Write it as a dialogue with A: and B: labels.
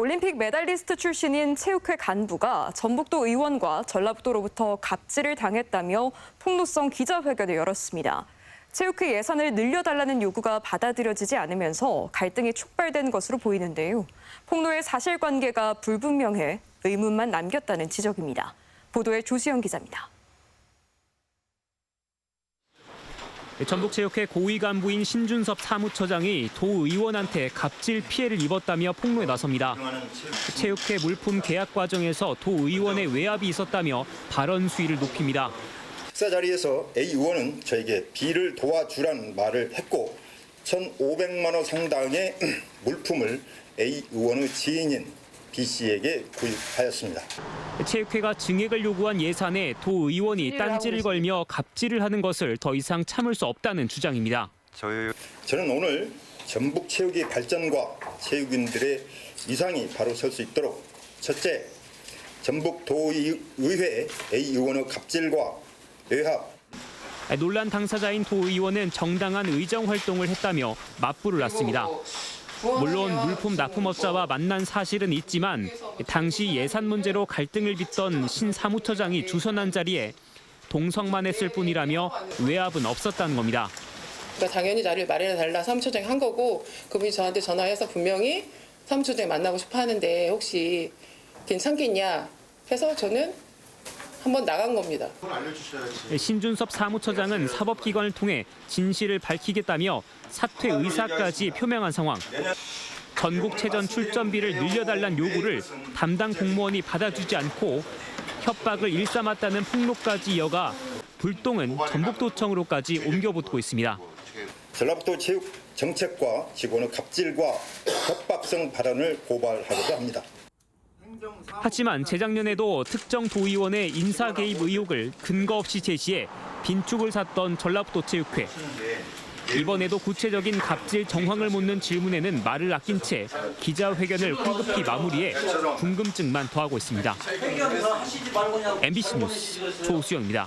A: 올림픽 메달리스트 출신인 체육회 간부가 전북도 의원과 전라북도로부터 갑질을 당했다며 폭로성 기자회견을 열었습니다. 체육회 예산을 늘려달라는 요구가 받아들여지지 않으면서 갈등이 촉발된 것으로 보이는데요. 폭로의 사실관계가 불분명해 의문만 남겼다는 지적입니다. 보도에 조수영 기자입니다.
B: 전북체육회 고위 간부인 신준섭 사무처장이 도 의원한테 갑질 피해를 입었다며 폭로에 나섭니다. 체육회 물품 계약 과정에서 도 의원의 외압이 있었다며 발언 수위를 높입니다.
C: 식사 자리에서 A 의원은 저에게 B를 도와주라는 말을 했고 1,500만 원 상당의 물품을 A 의원의 지인인 B 씨에게 구입하였습니다.
B: 체육회가 증액을 요구한 예산에 도 의원이 딴지를 걸며 갑질을 하는 것을 더 이상 참을 수 없다는 주장입니다.
C: 저는 오늘 전북 체육의 발전과 체육인들의 위상이 바로 설 수 있도록 첫째, 전북 도의회 A 의원의 갑질과 외합,
B: 논란 당사자인 도 의원은 정당한 의정 활동을 했다며 맞불을 놨습니다. 물론 물품 납품업자와 만난 사실은 있지만 당시 예산 문제로 갈등을 빚던 신 사무처장이 주선한 자리에 동석만 했을 뿐이라며 외압은 없었다는 겁니다.
D: 그러니까 당연히 자리를 마련해 달라 사무처장이 한 거고 그분이 저한테 전화해서 분명히 사무처장이 만나고 싶어 하는데 혹시 괜찮겠냐 해서 저는 한번 나간 겁니다.
B: 신준섭 사무처장은 사법기관을 통해 진실을 밝히겠다며 사퇴 의사까지 표명한 상황. 전국체전 출전비를 늘려달란 요구를 담당 공무원이 받아주지 않고 협박을 일삼았다는 폭로까지 이어가 불똥은 전북도청으로까지 옮겨붙고 있습니다.
C: 전라북도 체육 정책과 직원의 갑질과 협박성 발언을 고발하고자 합니다.
B: 하지만 재작년에도 특정 도의원의 인사 개입 의혹을 근거 없이 제시해 빈축을 샀던 전라북도 체육회. 이번에도 구체적인 갑질 정황을 묻는 질문에는 말을 아낀 채 기자회견을 황급히 마무리해 궁금증만 더하고 있습니다. MBC 뉴스 조수영입니다.